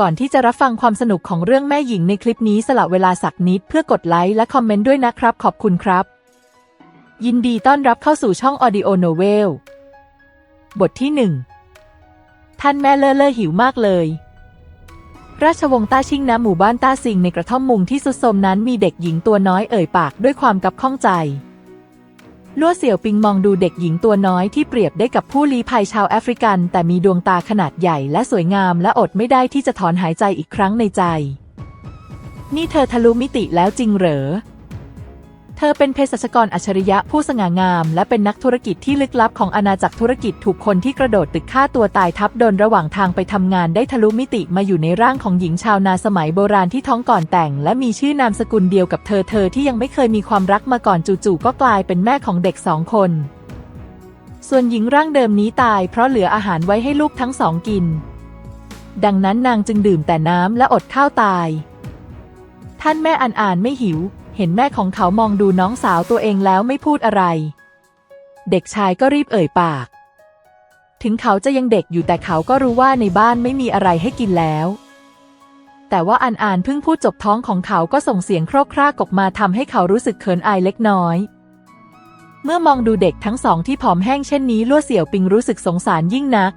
ก่อนที่จะรับฟังความสนุกของเรื่องแม่หญิงในคลิปนี้สละเวลาสักนิดเพื่อกดไลค์และคอมเมนต์ด้วยนะครับ ขอบคุณครับ ยินดีต้อนรับเข้าสู่ช่อง Audio Novel บทที่หนึ่งท่านแม่เลอะเลอะหิวมากเลย ราชวงศ์ต้าชิงนะหมู่บ้านต้าซิงในกระท่อมมุงที่สุดโทมนั้นมีเด็กหญิงตัวน้อยเอ่ยปากด้วยความกับข้องใจ ลัวเสี่ยวปิงมองดูเด็กหญิงตัวน้อยที่เปรียบได้กับผู้ลี้ภัยชาวแอฟริกัน แต่มีดวงตาขนาดใหญ่และสวยงามและอดไม่ได้ที่จะถอนหายใจอีกครั้งในใจ นี่เธอทะลุมิติแล้วจริงเหรอ เธอเป็นเภสัชกรอัจฉริยะผู้สง่างาม และเป็นนักธุรกิจที่ลึกลับของอาณาจักรธุรกิจถูกคนที่กระโดดตึกฆ่าตัวตายทับโดนระหว่างทางไปทำงานได้ทะลุมิติมาอยู่ในร่างของหญิงชาวนาสมัยโบราณที่ท้องก่อนแต่ง และมีชื่อนามสกุลเดียวกับเธอเธอที่ยังไม่เคยมีความรักมาก่อนจู่ๆก็กลายเป็นแม่ของเด็กสองคน ส่วนหญิงร่างเดิมนี้ตายเพราะเหลืออาหารไว้ให้ลูกทั้งสองกิน ดังนั้นนางจึงดื่มแต่น้ำและอดข้าวตาย ท่านแม่อ่านอ่านไม่หิว เห็นแม่ของเขามองดูน้องสาวตัวเองแล้วไม่พูดอะไร เด็กชายก็รีบเอ่ยปาก ถึงเขาจะยังเด็กอยู่แต่เขาก็รู้ว่าในบ้านไม่มีอะไรให้กินแล้ว แต่ว่าอันอ่านเพิ่งพูดจบท้องของเขาก็ส่งเสียงโครกครากออกมาทำให้เขารู้สึกเขินอายเล็กน้อย เมื่อมองดูเด็กทั้งสองที่ผอมแห้งเช่นนี้ลั่วเสี่ยวปิงรู้สึกสงสารยิ่งนัก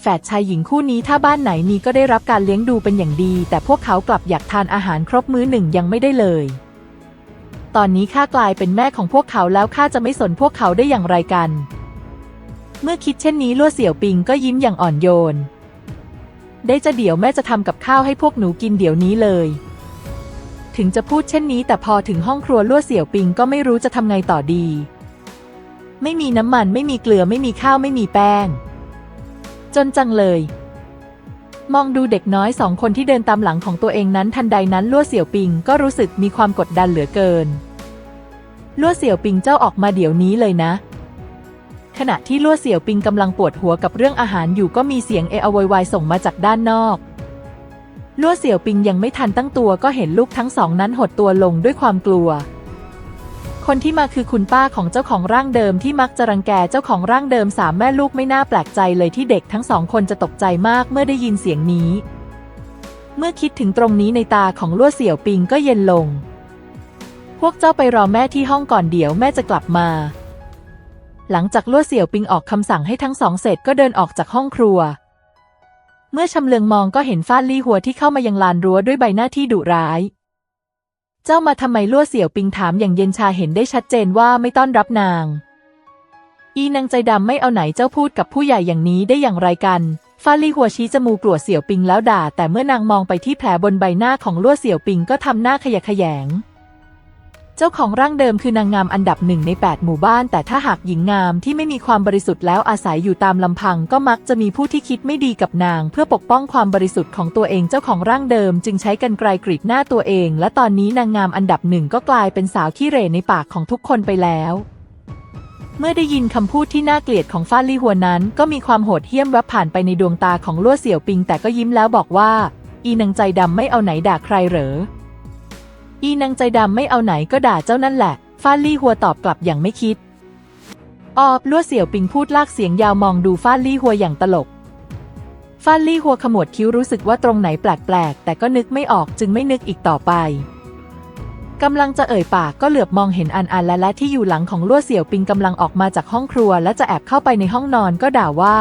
แฝดชายหญิงคู่นี้ถ้าบ้านไหนมีก็ได้รับการเลี้ยงดูเป็นอย่างดี แต่พวกเขากลับอยากทานอาหารครบมื้อหนึ่งยังไม่ได้เลย ตอนนี้ข้ากลายเป็นแม่ของพวกเขาแล้วข้าจะไม่สนพวกเขาได้อย่างไรกัน เมื่อคิดเช่นนี้ลั่วเสี่ยวปิงก็ยิ้มอย่างอ่อนโยน ได้จะเดี๋ยวแม่จะทำกับข้าวให้พวกหนูกินเดี๋ยวนี้เลย ถึงจะพูดเช่นนี้ แต่พอถึงห้องครัวลั่วเสี่ยวปิงก็ไม่รู้จะทำไงต่อดี ไม่มีน้ำมันไม่มีเกลือไม่มีข้าวไม่มีแป้ง จนจังเลย มองดูเด็กน้อยสองคนที่เดินตามหลังของตัวเองนั้นทันใดนั้นลั่วเสี่ยวปิงก็รู้สึกมีความกดดันเหลือเกินลั่วเสี่ยวปิงเจ้าออกมาเดี๋ยวนี้เลยนะ ขณะที่ลั่วเสี่ยวปิงกำลังปวดหัวกับเรื่องอาหารอยู่ก็มีเสียงเออวยวายส่งมาจากด้านนอกลั่วเสี่ยวปิงยังไม่ทันตั้งตัวก็เห็นลูกทั้งสองนั้นหดตัวลงด้วยความกลัว คนที่มาคือคุณป้าของเจ้าของร่างเดิมที่มักจะรังแกเจ้าของร่างเดิมสามแม่ลูกไม่น่าแปลกใจเลยที่เด็กทั้งสองคนจะตกใจมากเมื่อได้ยินเสียงนี้ เมื่อคิดถึงตรงนี้ในตาของลั่วเสี่ยวปิงก็เย็นลง พวกเจ้าไปรอแม่ที่ห้องก่อนเดี๋ยวแม่จะกลับมา หลังจากลั่วเสี่ยวปิงออกคำสั่งให้ทั้งสองเสร็จก็เดินออกจากห้องครัว เมื่อชำเลืองมองก็เห็นฟ้าลี่หัวที่เข้ามายังลานรั้วด้วยใบหน้าที่ดุร้าย เจ้ามาทำไมลั่วเสี่ยวปิงถามอย่างเย็นชาเห็นได้ชัดเจนว่าไม่ต้อนรับนาง อีนางใจดำไม่เอาไหนเจ้าพูดกับผู้ใหญ่อย่างนี้ได้อย่างไรกันฟ้าลีหัวชี้จมูกกลัวเสี่ยวปิงแล้วด่า แต่เมื่อนางมองไปที่แผลบนใบหน้าของลั่วเสี่ยวปิงก็ทำหน้าขยะแขยง เจ้าของร่างเดิมคือนางงามอันดับหนึ่งใน 8 หมู่บ้าน แต่ถ้าหากหญิงงามที่ไม่มีความบริสุทธิ์แล้วอาศัยอยู่ตามลำพัง ก็มักจะมีผู้ที่คิดไม่ดีกับนาง เพื่อปกป้องความบริสุทธิ์ของตัวเองเจ้าของร่างเดิม จึงใช้กันไกลกรีดหน้าตัวเอง และตอนนี้นางงามอันดับหนึ่งก็กลายเป็นสาวขี้เหร่ในปากของทุกคนไปแล้วเมื่อได้ยินคำพูดที่น่าเกลียดของฟ้าลี่หัวนั้น ก็มีความโหดเหี้ยมแวบผ่านไปในดวงตาของลั่วเสี่ยวปิง แต่ก็ยิ้มแล้วบอกว่า อีนางใจดำไม่เอาไหนด่าใครเหรอ อีนางใจดำไม่เอาไหนก็ด่าเจ้านั่นแหละ ฟาลี่หัวตอบกลับอย่างไม่คิด ออบลั่วเสี่ยวปิงพูดลากเสียงยาวมองดูฟาลี่หัวอย่างตลก ฟาลี่หัวขมวดคิ้วรู้สึกว่าตรงไหนแปลกๆ แต่ก็นึกไม่ออกจึงไม่นึกอีกต่อไปกำลังจะเอ่ยปากก็เหลือบมองเห็นอันอันและและที่อยู่หลังของลั่วเสี่ยวปิงกำลังออกมาจากห้องครัว และจะแอบเข้าไปในห้องนอนก็ด่าว่า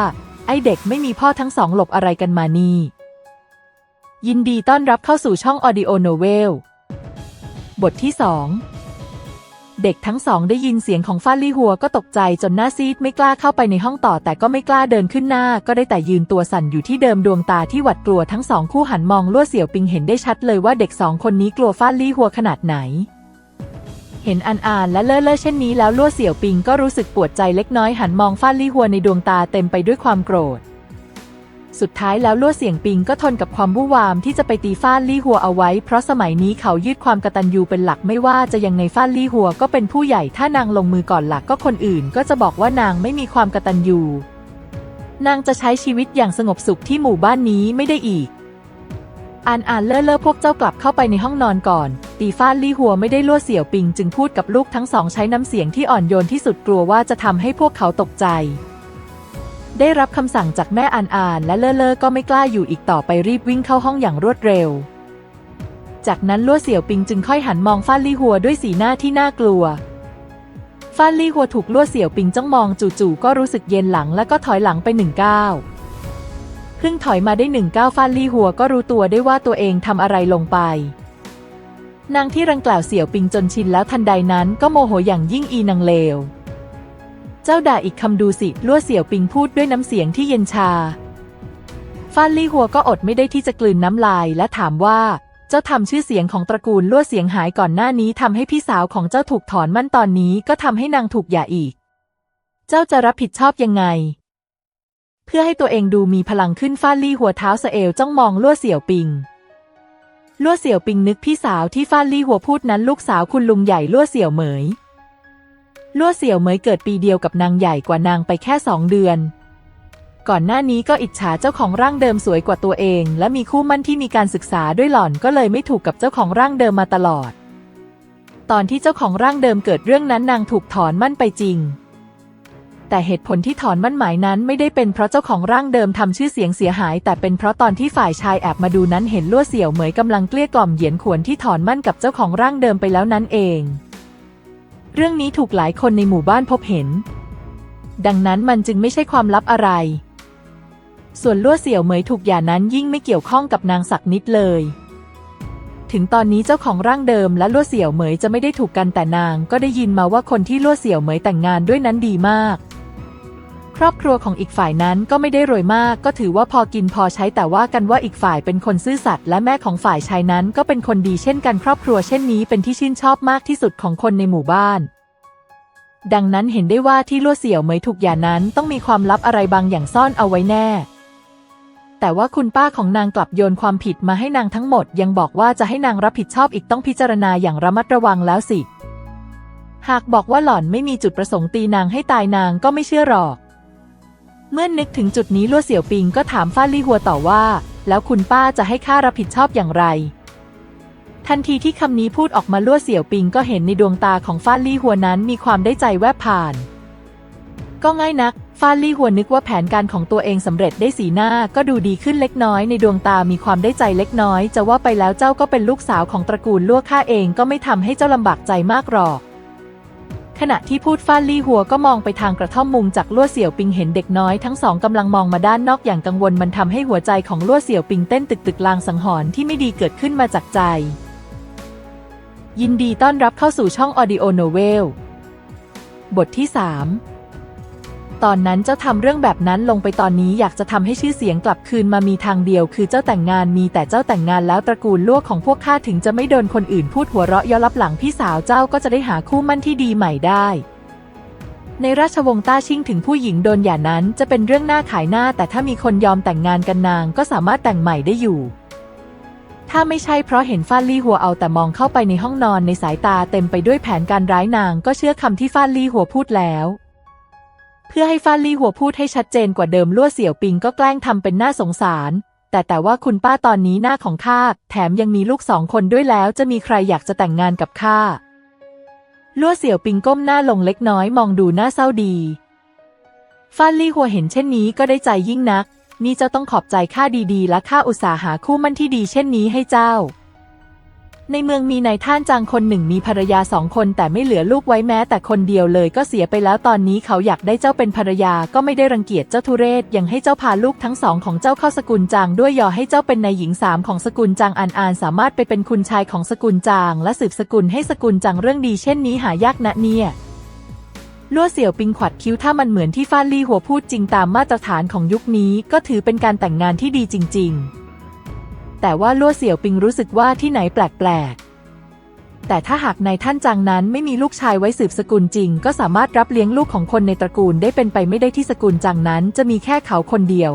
ไอเด็กไม่มีพ่อทั้งสองหลบอะไรกันมานี่ ยินดีต้อนรับเข้าสู่ช่อง Audio Novel บทที่สองเด็กทั้งสองได้ยินเสียงของฟ้าลี่หัวก็ตกใจจนหน้าซีดไม่กล้าเข้าไปในห้องต่อ แต่ก็ไม่กล้าเดินขึ้นหน้า ก็ได้แต่ยืนตัวสั่นอยู่ที่เดิมดวงตาที่หวัดกลัวทั้งสองคู่หันมองลั่วเสี่ยวปิงเห็นได้ชัดเลยว่าเด็กสองคนนี้กลัวฟ้าลี่หัวขนาดไหน เห็นอันอ่านและเล่อเล่อเช่นนี้แล้วลั่วเสี่ยวปิงก็รู้สึกปวดใจเล็กน้อยหันมองฟ้าลี่หัวในดวงตาเต็มไปด้วยความโกรธ สุดท้ายแล้วลั่วเสียงปิงก็ทนกับความวุ่วามที่จะไปตีฟ้านลี่หัวเอาไว้ เพราะสมัยนี้เขายึดความกตัญญูเป็นหลักไม่ว่าจะยังไงฟ้านลี่หัวก็เป็นผู้ใหญ่ถ้านางลงมือก่อนหลักก็คนอื่น ก็จะบอกว่านางไม่มีความกตัญญูนางจะใช้ชีวิตอย่างสงบสุขที่หมู่บ้านนี้ไม่ได้อีกอ่านอ่านเล่อเล่อพวกเจ้ากลับเข้าไปในห้องนอนก่อน ตีฟ้านลี่หัวไม่ได้ลั่วเสี่ยวปิง จึงพูดกับลูกทั้งสองใช้น้ำเสียงที่อ่อนโยนที่สุดกลัวว่าจะทำให้พวกเขาตกใจ ได้รับคำสั่งจากแม่อานอานและเลอเลอก็ไม่กล้าอยู่อีกต่อไปรีบวิ่งเข้าห้องอย่างรวดเร็ว จากนั้นลั่วเสี่ยวปิงจึงค่อยหันมองฟ้านลี่หัวด้วยสีหน้าที่น่ากลัวฟ้านลี่หัวถูกลั่วเสี่ยวปิงจ้องมองจู่ๆก็รู้สึกเย็นหลังและก็ถอยหลังไปหนึ่งก้าวเพิ่งถอยมาได้หนึ่งก้าวฟ้านลี่หัวก็รู้ตัวได้ว่าตัวเองทำอะไรลงไป นางที่รังกล่าวเสี่ยวปิงจนชินแล้วทันใดนั้นก็โมโหอย่างยิ่งอีนางเลว เจ้าด่าอีกคำดูสิลั่วเสี่ยวปิงพูดด้วยน้ำเสียงที่เย็นชาฟานลี่หัวก็อดไม่ได้ที่จะกลืนน้ำลายและถามว่า เจ้าทำชื่อเสียงของตระกูลลั่วเสียงหายก่อนหน้านี้ทำให้พี่สาวของเจ้าถูกถอนมั่นตอนนี้ก็ทำให้นางถูกหย่าอีก เจ้าจะรับผิดชอบยังไง เพื่อให้ตัวเองดูมีพลังขึ้นฟานลี่หัวเท้าเสเอวจ้องมองลั่วเสี่ยวปิงลั่วเสี่ยวปิงนึกพี่สาวที่ฟานลี่หัวพูดนั้นลูกสาวคุณลุงใหญ่ลั่วเสี่ยวเหมย ลั่วเสี่ยวเหมยเกิดปีเดียวกับนางใหญ่กว่านางไปแค่สองเดือน ก่อนหน้านี้ก็อิจฉาเจ้าของร่างเดิมสวยกว่าตัวเอง และมีคู่มั่นที่มีการศึกษาด้วยหล่อนก็เลยไม่ถูกกับเจ้าของร่างเดิมมาตลอด ตอนที่เจ้าของร่างเดิมเกิดเรื่องนั้นนางถูกถอนมั่นไปจริง แต่เหตุผลที่ถอนมั่นหมายนั้นไม่ได้เป็นเพราะเจ้าของร่างเดิมทำชื่อเสียงเสียหาย แต่เป็นเพราะตอนที่ฝ่ายชายแอบมาดูนั้นเห็นลั่วเสี่ยวเหมยกำลังเกลี้ยกล่อมเหยียนขวนที่ถอนมั่นกับเจ้าของร่างเดิมไปแล้วนั้นเอง เรื่องนี้ถูกหลายคนในหมู่บ้านพบเห็น ดังนั้นมันจึงไม่ใช่ความลับอะไร ส่วนลั่วเสี่ยวเหมยถูกหย่านั้นยิ่งไม่เกี่ยวข้องกับนางศักนิดเลย ถึงตอนนี้เจ้าของร่างเดิมและลั่วเสี่ยวเหมยจะไม่ได้ถูกกันแต่นางก็ได้ยินมาว่าคนที่ลั่วเสี่ยวเหมยแต่งงานด้วยนั้นดีมาก ครอบครัวของอีกฝ่ายนั้นก็ไม่ได้รวยมาก ก็ถือว่าพอกินพอใช้แต่ว่ากันว่าอีกฝ่ายเป็นคนซื่อสัตย์และแม่ของฝ่ายชายนั้นก็เป็นคนดีเช่นกันครอบครัวเช่นนี้เป็นที่ชื่นชอบมากที่สุดของคนในหมู่บ้านดังนั้นเห็นได้ว่าที่ลั่วเสี่ยวเหมยถูกหย่านั้นต้องมีความลับอะไรบางอย่างซ่อนเอาไว้แน่ แต่ว่าคุณป้าของนางกลับโยนความผิดมาให้นางทั้งหมด ยังบอกว่าจะให้นางรับผิดชอบอีกต้องพิจารณาอย่างระมัดระวังแล้วสิ หากบอกว่าหล่อนไม่มีจุดประสงค์ตีนางให้ตายนางก็ไม่เชื่อหรอก เมื่อนนึกถึงจุดนี้ลั่วเสี่ยวปิงก็ถามฟ้าลี่หัวต่อว่า แล้วคุณป้าจะให้ข้ารับผิดชอบอย่างไร ทันทีที่คำนี้พูดออกมาลั่วเสี่ยวปิงก็เห็นในดวงตาของฟ้าลี่หัวนั้นมีความได้ใจแวบผ่าน ก็ง่ายนักฟ้าลี่หัวนึกว่าแผนการของตัวเองสำเร็จได้สีหน้าก็ดูดีขึ้นเล็กน้อยในดวงตามีความได้ใจเล็กน้อย จะว่าไปแล้วเจ้าก็เป็นลูกสาวของตระกูลลั่วข้าเองก็ไม่ทำให้เจ้าลำบากใจมากหรอก ขณะที่พูดฟ้านลี่หัวก็มองไปทางกระท่อมมุงจากลั่วเสี่ยวปิงเห็นเด็กน้อยทั้งสองกำลังมองมาด้านนอกอย่างกังวลมันทำให้หัวใจของลั่วเสี่ยวปิงเต้นตึกตึกลางสังหรณ์ที่ไม่ดีเกิดขึ้นมาจากใจ ยินดีต้อนรับเข้าสู่ช่องออดิโอโนเวลบทที่ 3 ตอนนั้นเจ้าทำเรื่องแบบนั้นลงไปตอนนี้อยากจะทำให้ชื่อเสียงกลับคืนมามีทางเดียว คือเจ้าแต่งงานมีแต่เจ้าแต่งงานแล้วตระกูลลั่วของพวกข้าถึงจะไม่โดนคนอื่นพูดหัวเราะย่อลับหลังพี่สาวเจ้าก็จะได้หาคู่มั่นที่ดีใหม่ได้ ในราชวงศ์ต้าชิงถึงผู้หญิงโดนหย่านั้นจะเป็นเรื่องหน้าขายหน้า แต่ถ้ามีคนยอมแต่งงานกันนางก็สามารถแต่งใหม่ได้อยู่ถ้าไม่ใช่เพราะเห็นฟ้านลี่หัวเอาแต่มองเข้าไปในห้องนอนในสายตาเต็มไปด้วยแผนการร้ายนางก็เชื่อคำที่ฟ้านลี่หัวพูดแล้ว เพื่อให้ฟ้านลี่หัวพูดให้ชัดเจนกว่าเดิมลั่วเสี่ยวปิงก็แกล้งทำเป็นหน้าสงสาร แต่แต่ว่าคุณป้าตอนนี้หน้าของข้าแถมยังมีลูกสองคนด้วยแล้วจะมีใครอยากจะแต่งงานกับข้าลั่วเสี่ยวปิงก้มหน้าลงเล็กน้อยมองดูหน้าเศร้าดีฟ้านลี่หัวเห็นเช่นนี้ก็ได้ใจยิ่งนัก นี่เจ้าต้องขอบใจข้าดีๆและข้าอุตส่าห์หาคู่มั่นที่ดีเช่นนี้ให้เจ้า ในเมืองมีนายท่านจางคนหนึ่งมีภรรยาสองคนแต่ไม่เหลือลูกไว้แม้แต่คนเดียวเลยก็เสียไปแล้วตอนนี้เขาอยากได้เจ้าเป็นภรรยาก็ไม่ได้รังเกียจเจ้าทุเรศยังให้เจ้าพาลูกทั้งสองของเจ้าเข้าสกุลจางด้วยยอให้เจ้าเป็นนายหญิงสามของสกุลจางอันอานสามารถไปเป็นคุณชายของสกุลจาง และสืบสกุลให้สกุลจางเรื่องดีเช่นนี้หายากนะเนี่ยลั่วเสี่ยวปิงขวัดคิ้วถ้ามันเหมือนที่ฟ้านลี่หัวพูดจริงตามมาตรฐานของยุคนี้ ก็ถือเป็นการแต่งงานที่ดีจริง ๆ แต่ว่าลั่วเสี่ยวปิงรู้สึกว่าที่ไหนแปลกๆ แต่ถ้าหากนายท่านจางนั้นไม่มีลูกชายไว้สืบสกุลจริง ก็สามารถรับเลี้ยงลูกของคนในตระกูลได้เป็นไปไม่ได้ที่สกุลจางนั้นจะมีแค่เขาคนเดียว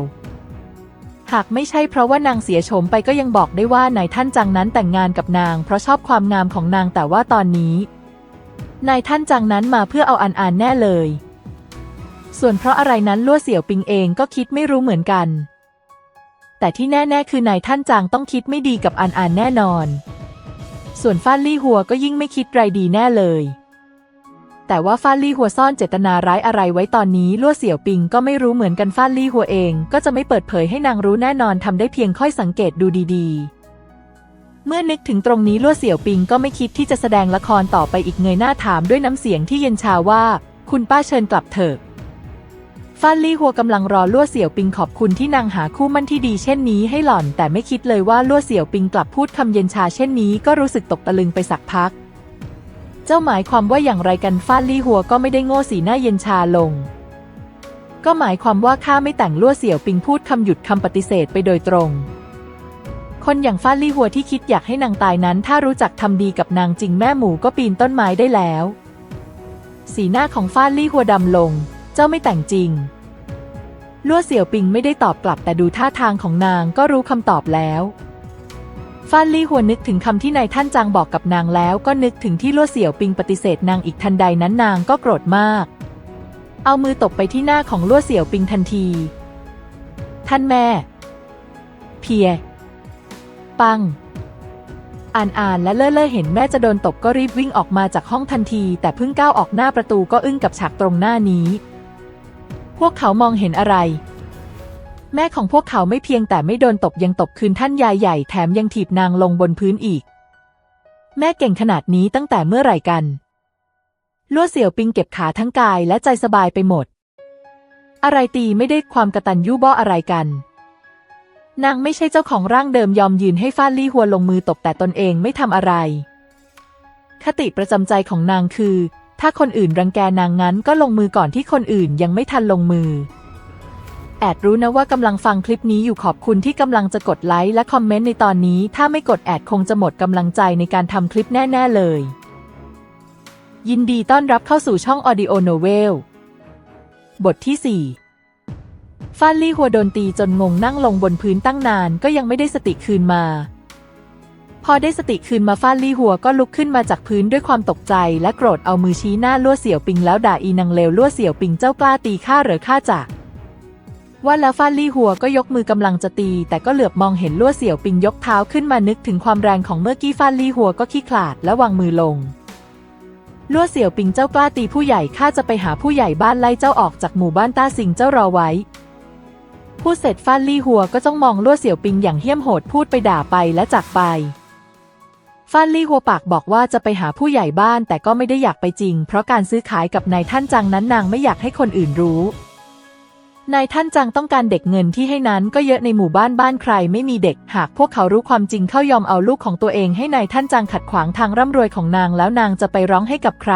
หากไม่ใช่เพราะว่านางเสียโฉมไปก็ยังบอกได้ว่านายท่านจางนั้นแต่งงานกับนาง เพราะชอบความงามของนางแต่ว่าตอนนี้นายท่านจางนั้นมาเพื่อเอาอันอานแน่เลย ส่วนเพราะอะไรนั้นลั่วเสี่ยวปิงเองก็คิดไม่รู้เหมือนกัน แต่ที่แน่ ๆ คือนายท่านจางต้องคิดไม่ดีกับอันอานแน่นอน ส่วนฟ้านลี่หัวก็ยิ่งไม่คิดไรดีแน่เลย แต่ว่าฟาดลี่หัวซ่อนเจตนาร้ายอะไรไว้ตอนนี้ลั่วเสี่ยวปิงก็ไม่รู้เหมือนกันฟาดลี่หัวเองก็จะไม่เปิดเผยให้นางรู้แน่นอนทำได้เพียงค่อยสังเกตดูดีๆเมื่อนึกถึงตรงนี้ลั่วเสี่ยวปิงก็ไม่คิดที่จะแสดงละครต่อไปอีกเงยหน้าถามด้วยน้ำเสียงที่เย็นชาว่า คุณป้าเชิญกลับเถอะ ฟาดลี่หัวกำลังรอลั่วเสี่ยวปิงขอบคุณที่นางหาคู่มั่นที่ดีเช่นนี้ให้หล่อน แต่ไม่คิดเลยว่าลั่วเสี่ยวปิงกลับพูดคำเย็นชาเช่นนี้ก็รู้สึกตกตะลึงไปสักพัก เจ้าหมายความว่าอย่างไรกันฟาดลี่หัวก็ไม่ได้โง่สีหน้าเย็นชาลง ก็หมายความว่าข้าไม่แต่งลั่วเสี่ยวปิงพูดคำหยุดคำปฏิเสธไปโดยตรง คนอย่างฟาดลี่หัวที่คิดอยากให้นางตายนั้น ถ้ารู้จักทำดีกับนางจริงแม่หมูก็ปีนต้นไม้ได้แล้ว สีหน้าของฟาดลี่หัวดำลง จ้าไม่แต่งจริง ลั่วเสี่ยวปิงไม่ได้ตอบกลับแต่ดูท่าทางของนางก็รู้คำตอบแล้วฟานลี่หัวนึกถึงคำที่นายท่านจางบอกกับนางแล้วก็นึกถึงที่ลั่วเสี่ยวปิงปฏิเสธนางอีกทันใดนั้นนางก็โกรธมาก เอามือตบไปที่หน้าของลั่วเสี่ยวปิงทันที ท่านแม่ เพีย ปัง อ่านอ่านและเล่อเล่อเห็นแม่จะโดนตบก็รีบวิ่งออกมาจากห้องทันที แต่เพิ่งก้าวออกหน้าประตูก็อึ้งกับฉากตรงหน้านี้ พวกเขามองเห็นอะไร แม่ของพวกเขาไม่เพียงแต่ไม่โดนตบยังตบคืนท่านยายใหญ่แถมยังถีบนางลงบนพื้นอีก แม่เก่งขนาดนี้ตั้งแต่เมื่อไหร่กันลั่วเสี่ยวปิงเก็บขาทั้งกายและใจสบายไปหมด อะไรตีไม่ได้ความกระตันยูบ้ออะไรกัน นางไม่ใช่เจ้าของร่างเดิมยอมยืนให้ฟาดลี่หัวลงมือตบแต่ตนเองไม่ทำอะไร คติประจำใจของนางคือ ถ้าคนอื่นรังแกนางงั้นก็ลงมือก่อนที่คนอื่นยังไม่ทันลงมือ แอดรู้นะว่ากำลังฟังคลิปนี้อยู่ขอบคุณที่กำลังจะกดไลค์และคอมเมนต์ในตอนนี้ ถ้าไม่กดแอดคงจะหมดกำลังใจในการทำคลิปแน่ ๆ เลย ยินดีต้อนรับเข้าสู่ช่อง Audio Novel บทที่ 4 ฟานลี่หัวโดนตีจนงงนั่งลงบนพื้นตั้งนานก็ยังไม่ได้สติคืนมา อได้สติคืนมาฟานลี่หัวก็ลุกขึ้นมาจากพื้นด้วยความตกใจ และโกรธเอามือชี้หน้าลั่วเสี่ยวปิงแล้วด่าอีนางเลวลั่วเสี่ยวปิงเจ้ากล้าตีข้าหรือข้าจักว่าแล้วฟานลี่หัวก็ยกมือกำลังจะตี แต่ก็เหลือบมองเห็นลั่วเสี่ยวปิงยกเท้าขึ้นมานึกถึงความแรงของเมื่อกี้ฟานลี่หัวก็ขี้ขลาดและวางมือลงลั่วเสี่ยวปิงเจ้ากล้าตีผู้ใหญ่ข้าจะไปหาผู้ใหญ่บ้านไล่เจ้าออกจากหมู่บ้านต้าสิงเจ้ารอไว้พูดเสร็จฟานลี่หัวก็จ้องมองลั่วเสี่ยวปิงอย่างเหี้ยมโหดพูดไปด่าไปและจากไป ฟานลี่หัวปากบอกว่าจะไปหาผู้ใหญ่บ้านแต่ก็ไม่ได้อยากไปจริง เพราะการซื้อขายกับนายท่านจังนั้นนางไม่อยากให้คนอื่นรู้ นายท่านจังต้องการเด็กเงินที่ให้นั้นก็เยอะในหมู่บ้านบ้านใครไม่มีเด็ก หากพวกเขารู้ความจริงเข้ายอมเอาลูกของตัวเองให้นายท่านจังขัดขวางทางร่ำรวยของนางแล้วนางจะไปร้องให้กับใคร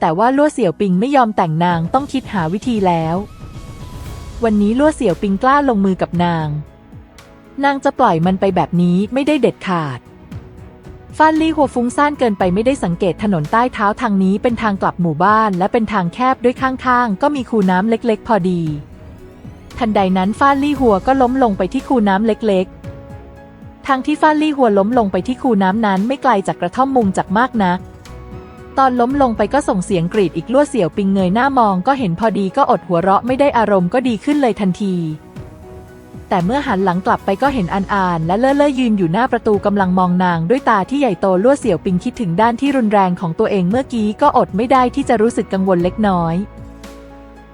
แต่ว่าลั่วเสี่ยวปิงไม่ยอมแต่งนางต้องคิดหาวิธีแล้ว วันนี้ลั่วเสี่ยวปิงกล้าลงมือกับนาง นางจะปล่อยมันไปแบบนี้ไม่ได้เด็ดขาด ฟานลี่หัวฟุ้งซ่านเกินไปไม่ได้สังเกตถนนใต้เท้าทางนี้เป็นทางกลับหมู่บ้านและเป็นทางแคบด้วยข้างๆ ก็มีคูน้ำเล็กๆ พอดี ทันใดนั้นฟานลี่หัวก็ล้มลงไปที่คูน้ำเล็กๆ ทางที่ฟานลี่หัวล้มลงไปที่คูน้ำนั้นไม่ไกลจากกระท่อมมุงจากมากนัก ตอนล้มลงไปก็ส่งเสียงกรีดอีกลั่วเสียวปิงเงยหน้ามองก็เห็นพอดีก็อดหัวเราะไม่ได้อารมณ์ก็ดีขึ้นเลยทันที แต่เมื่อหันหลังกลับไปก็เห็นอันอาน และเล่อเล่อยืนอยู่หน้าประตูกำลังมองนางด้วยตาที่ใหญ่โตลั่วเสี่ยวปิงคิดถึงด้านที่รุนแรงของตัวเองเมื่อกี้ก็อดไม่ได้ที่จะรู้สึกกังวลเล็กน้อย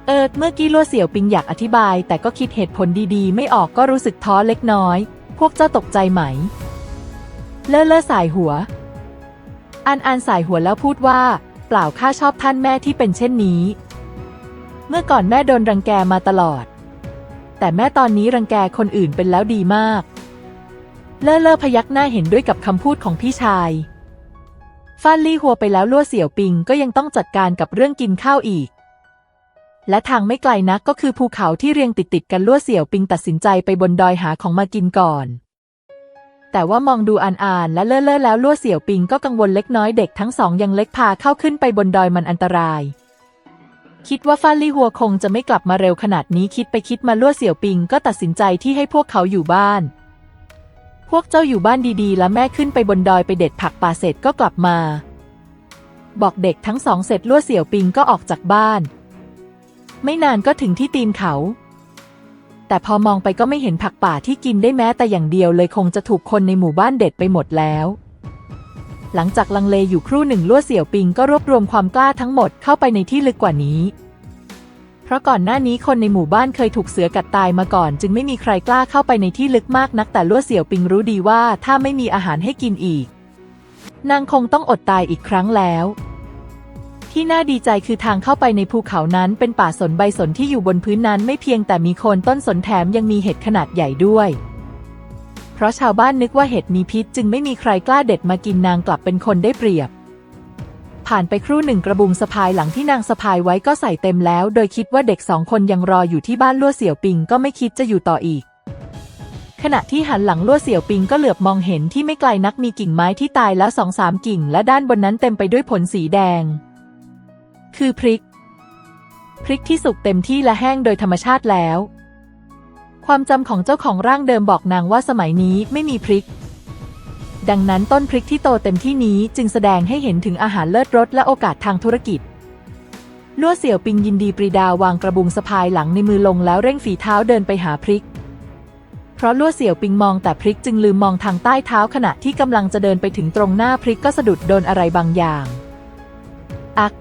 เออเมื่อกี้ลั่วเสี่ยวปิงอยากอธิบาย แต่ก็คิดเหตุผลดีๆ ไม่ออกก็รู้สึกท้อเล็กน้อย พวกเจ้าตกใจไหม เล่อเล่อสายหัว อันอันสายหัวแล้วพูดว่า เปล่าข้าชอบท่านแม่ที่เป็นเช่นนี้ เมื่อก่อนแม่โดนรังแกมาตลอด แต่แม่ตอนนี้รังแกคนอื่นเป็นแล้วดีมาก เล่อเล่อพยักหน้าเห็นด้วยกับคำพูดของพี่ชายฟานลี่หัวไปแล้วลั่วเสี่ยวปิงก็ยังต้องจัดการกับเรื่องกินข้าวอีก และทางไม่ไกลนักก็คือภูเขาที่เรียงติดติดกันลั่วเสี่ยวปิงตัดสินใจไปบนดอยหาของมากินก่อน แต่ว่ามองดูอ่านอ่านและเล่อเล่อแล้วลั่วเสี่ยวปิงก็กังวลเล็กน้อยเด็กทั้งสองยังเล็กพาเข้าขึ้นไปบนดอยมันอันตราย คิดว่าฟานลี่หัวคงจะไม่กลับมาเร็วขนาดนี้คิดไปคิดมาลั่วเสี่ยวปิงก็ตัดสินใจที่ให้พวกเขาอยู่บ้าน พวกเจ้าอยู่บ้านดีๆ แล้วแม่ขึ้นไปบนดอยไปเด็ดผักป่าเสร็จก็กลับมา บอกเด็กทั้งสองเสร็จลั่วเสี่ยวปิงก็ออกจากบ้าน ไม่นานก็ถึงที่ตีนเขา แต่พอมองไปก็ไม่เห็นผักป่าที่กินได้แม้แต่อย่างเดียวเลยคงจะถูกคนในหมู่บ้านเด็ดไปหมดแล้ว หลังจากลังเลอยู่ครู่หนึ่งลั่วเสี่ยวปิงก็รวบรวมความกล้าทั้งหมดเข้าไปในที่ลึกกว่านี้ เพราะก่อนหน้านี้คนในหมู่บ้านเคยถูกเสือกัดตายมาก่อน จึงไม่มีใครกล้าเข้าไปในที่ลึกมากนักแต่ลั่วเสี่ยวปิงรู้ดีว่าถ้าไม่มีอาหารให้กินอีก นางคงต้องอดตายอีกครั้งแล้วที่น่าดีใจคือทางเข้าไปในภูเขานั้นเป็นป่าสนใบสนที่อยู่บนพื้นนั้นไม่เพียงแต่มีโคนต้นสนแถมยังมีเห็ดขนาดใหญ่ด้วย ราะชาวบ้านนึกว่าเห็ดมีพิษจึงไม่มีใครกล้าเด็ดมากินนางกลับเป็นคนได้เปรียบ ผ่านไปครู่หนึ่งกระบุงสะพายหลังที่นางสะพายไว้ก็ใส่เต็มแล้ว โดยคิดว่าเด็กสองคนยังรออยู่ที่บ้านลั่วเสี่ยวปิงก็ไม่คิดจะอยู่ต่ออีก ขณะที่หันหลังลั่วเสี่ยวปิงก็เหลือบมองเห็นที่ไม่ไกลนักมีกิ่งไม้ที่ตายแล้วสองสามกิ่ง และด้านบนนั้นเต็มไปด้วยผลสีแดง คือพริก พริกที่สุกเต็มที่และแห้งโดยธรรมชาติแล้ว ความจำของเจ้าของร่างเดิมบอกนางว่าสมัยนี้ไม่มีพริก ดังนั้นต้นพริกที่โตเต็มที่นี้จึงแสดงให้เห็นถึงอาหารเลิศรสและโอกาสทางธุรกิจลัวเสี่ยวปิงยินดีปรีดาวางกระบุงสะพายหลังในมือลงแล้วเร่งฝีเท้าเดินไปหาพริก เพราะลัวเสี่ยวปิงมองแต่พริกจึงลืมมองทางใต้เท้าขณะที่กำลังจะเดินไปถึงตรงหน้าพริกก็สะดุดโดนอะไรบางอย่าง อัก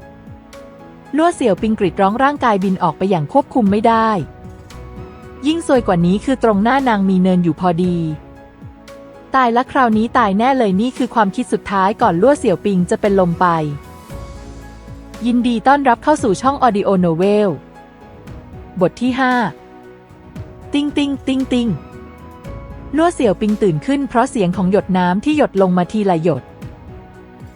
ลัวเสี่ยวปิงกรีดร้องร่างกายบินออกไปอย่างควบคุมไม่ได้ ยิ่งซวยกว่านี้คือตรงหน้านางมีเนินอยู่พอดี ตายและคราวนี้ตายแน่เลยนี่คือความคิดสุดท้ายก่อนลั่วเสี่ยวปิงจะเป็นลมไป ยินดีต้อนรับเข้าสู่ช่องออดิโอโนเวลบทที่ 5 ติ้งติ้งติ้งติ้งลั่วเสี่ยวปิงตื่นขึ้นเพราะเสียงของหยดน้ำที่หยดลงมาทีละหยด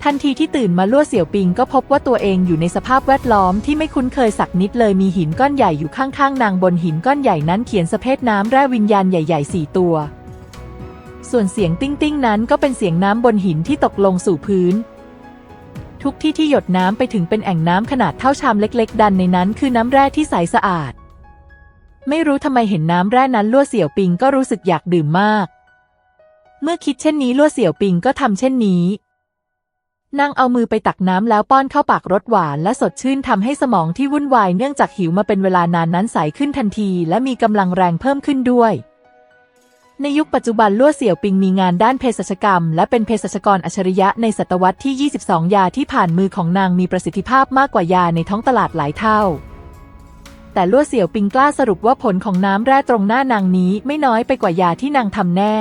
ทันทีที่ตื่นมาลั่วเสี่ยวปิงก็พบว่าตัวเองอยู่ในสภาพแวดล้อมที่ไม่คุ้นเคยสักนิดเลยมีหินก้อนใหญ่อยู่ข้างๆ นางบนหินก้อนใหญ่นั้นเขียนสเพศน้ำแร่วิญญาณใหญ่ๆสี่ตัว ส่วนเสียงติ้งติ้งนั้นก็เป็นเสียงน้ำบนหินที่ตกลงสู่พื้น ทุกที่ที่หยดน้ำไปถึงเป็นแอ่งน้ำขนาดเท่าชามเล็ก ๆ ดันในนั้นคือน้ำแร่ที่ใสสะอาด ไม่รู้ทำไมเห็นน้ำแร่นั้นลั่วเสี่ยวปิงก็รู้สึกอยากดื่มมาก เมื่อคิดเช่นนี้ลั่วเสี่ยวปิงก็ทำเช่นนี้ นางเอามือไปตักน้ำแล้วป้อนเข้าปากรสหวานและสดชื่นทำให้สมองที่วุ่นวายเนื่องจากหิวมาเป็นเวลานานนั้นใสขึ้นทันที และมีกำลังแรงเพิ่มขึ้นด้วย ในยุคปัจจุบันลั่วเสี่ยวปิงมีงานด้านเภสัชกรรม และเป็นเภสัชกรอัจฉริยะในศตวรรษที่ 22 ยาที่ผ่านมือของนางมีประสิทธิภาพมากกว่ายาในท้องตลาดหลายเท่า แต่ลั่วเสี่ยวปิงกล้าสรุปว่าผลของน้ำแร่ตรงหน้านางนี้ไม่น้อยไปกว่ายาที่นางทำแน่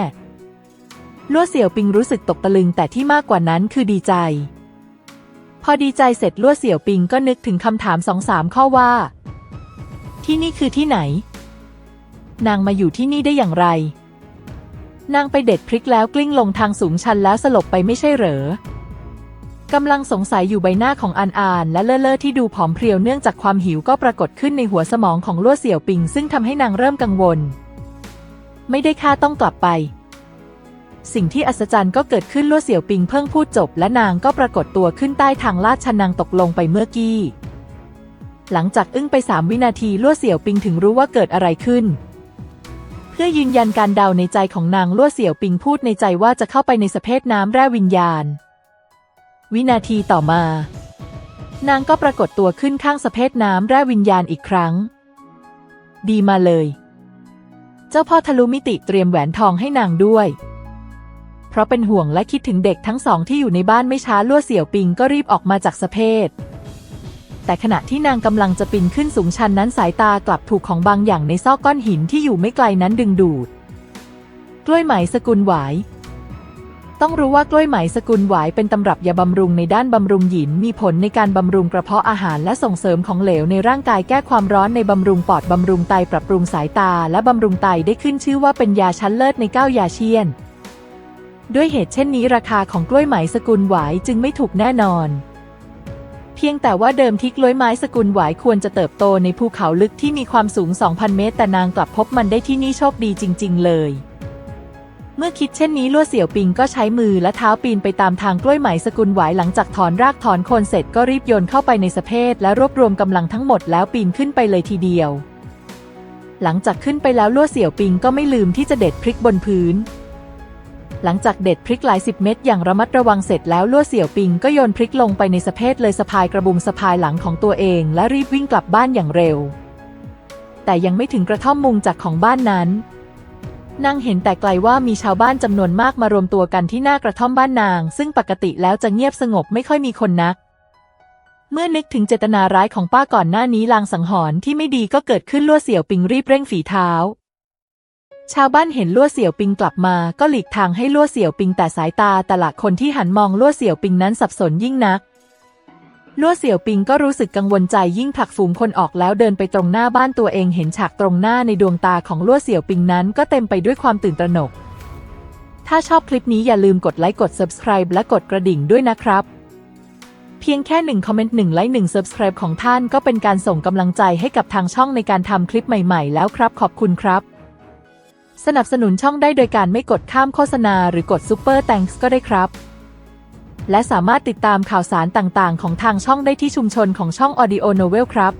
ลัวเสี่ยวปิงรู้สึกตกตะลึงแต่ที่มากกว่านั้นคือดีใจ พอดีใจเสร็จลัวเสี่ยวปิงก็นึกถึงคำถามสองสามข้อว่า ที่นี่คือที่ไหน นางมาอยู่ที่นี่ได้อย่างไร นางไปเด็ดพริกแล้วกลิ้งลงทางสูงชันแล้วสลบไปไม่ใช่เหรอกำลังสงสัยอยู่ใบหน้าของอันอานและเลอเลอที่ดูผอมเพรียวเนื่องจากความหิวก็ปรากฏขึ้นในหัวสมองของลั่วเสี่ยวปิง ซึ่งทำให้นางเริ่มกังวล ไม่ได้ค่าต้องกลับไป สิ่งที่อัศจรรย์ก็เกิดขึ้นลั่วเสี่ยวปิงเพิ่งพูดจบ และนางก็ปรากฏตัวขึ้นใต้ทางลาดชันนางตกลงไปเมื่อกี้ หลังจากอึ้งไปสามวินาทีลั่วเสี่ยวปิงถึงรู้ว่าเกิดอะไรขึ้น เพื่อยืนยันการเดาในใจของนางลั่วเสี่ยวปิงพูดในใจว่าจะเข้าไปในสเพศน้ำแร่วิญญาณ วินาทีต่อมา นางก็ปรากฏตัวขึ้นข้างสเพศน้ำแร่วิญญาณอีกครั้ง ดีมาเลย เจ้าพ่อทะลุมิติเตรียมแหวนทองให้นางด้วย เพราะเป็นห่วงและคิดถึงเด็กทั้งสองที่อยู่ในบ้านไม่ช้าลั่วเสี่ยวปิงก็รีบออกมาจากสะเพศแต่ขณะที่นางกำลังจะปีนขึ้นสูงชันนั้นสายตากลับถูกของบางอย่างในซอกก้อนหินที่อยู่ไม่ไกลนั้นดึงดูด กล้วยไหมสกุลหวาย ต้องรู้ว่ากล้วยไหมสกุลหวายเป็นตำรับยาบำรุงในด้านบำรุงหยินมีผลในการบำรุงกระเพาะอาหารและส่งเสริมของเหลวในร่างกายแก้ความร้อนในบำรุงปอดบำรุงไตปรับปรุงสายตา และบำรุงไตได้ขึ้นชื่อว่าเป็นยาชั้นเลิศในก้ายาเชียน ด้วยเหตุเช่นนี้ราคาของกล้วยไหมสกุลหวายจึงไม่ถูกแน่นอน เพียงแต่ว่าเดิมที่กล้วยไม้สกุลหวายควรจะเติบโตในภูเขาลึกที่มีความสูง 2,000 เมตร แต่นางกลับพบมันได้ที่นี่โชคดีจริง ๆ เลย เมื่อคิดเช่นนี้ลั่วเสี่ยวปิงก็ใช้มือและเท้าปีนไปตามทางกล้วยไหมสกุลหวายหลังจากถอนรากถอนโคนเสร็จก็รีบโยนเข้าไปในสเพศและรวบรวมกำลังทั้งหมดแล้วปีนขึ้นไปเลยทีเดียวหลังจากขึ้นไปแล้วลั่วเสี่ยวปิงก็ไม่ลืมที่จะเด็ดพริกบนพื้น หลังจากเด็ดพริกหลายสิบเม็ดอย่างระมัดระวังเสร็จแล้วลั่วเสี่ยวปิงก็โยนพริกลงไปในสะเพศเลยสะพายกระบุงสะพายหลังของตัวเอง และรีบวิ่งกลับบ้านอย่างเร็ว แต่ยังไม่ถึงกระท่อมมุงจากของบ้านนั้นนางเห็นแต่ไกลว่ามีชาวบ้านจำนวนมากมารวมตัวกันที่หน้ากระท่อมบ้านนาง ซึ่งปกติแล้วจะเงียบสงบไม่ค่อยมีคนนัก เมื่อนึกถึงเจตนาร้ายของป้าก่อนหน้านี้ลางสังหรณ์ที่ไม่ดีก็เกิดขึ้นลั่วเสี่ยวปิงรีบเร่งฝีเท้า ชาวบ้านเห็นลั่วเสี่ยวปิงกลับมา ก็หลีกทางให้ลั่วเสี่ยวปิงแต่สายตาแต่ละคนที่หันมองลั่วเสี่ยวปิงนั้นสับสนยิ่งนักลั่วเสี่ยวปิงก็รู้สึกกังวลใจยิ่งผลักฝูงคนออกแล้วเดินไปตรงหน้าบ้านตัวเองเห็นฉากตรงหน้าในดวงตาของลั่วเสี่ยวปิงนั้นก็เต็มไปด้วยความตื่นตระหนก ถ้าชอบคลิปนี้อย่าลืมกดไลค์กด subscribe และกดกระดิ่งด้วยนะครับ เพียงแค่หนึ่งคอมเมนต์หนึ่งไลค์หนึ่ง subscribe ของท่านก็เป็นการส่งกำลังใจให้กับทางช่องในการทำคลิปใหม่ ๆ แล้วครับ ขอบคุณครับ สนับสนุนช่องได้โดยการไม่กดข้ามโฆษณาหรือกด Super Thanks ก็ได้ครับ และสามารถติดตามข่าวสารต่างๆ ของทางช่องได้ที่ชุมชนของช่อง Audio Novel ครับ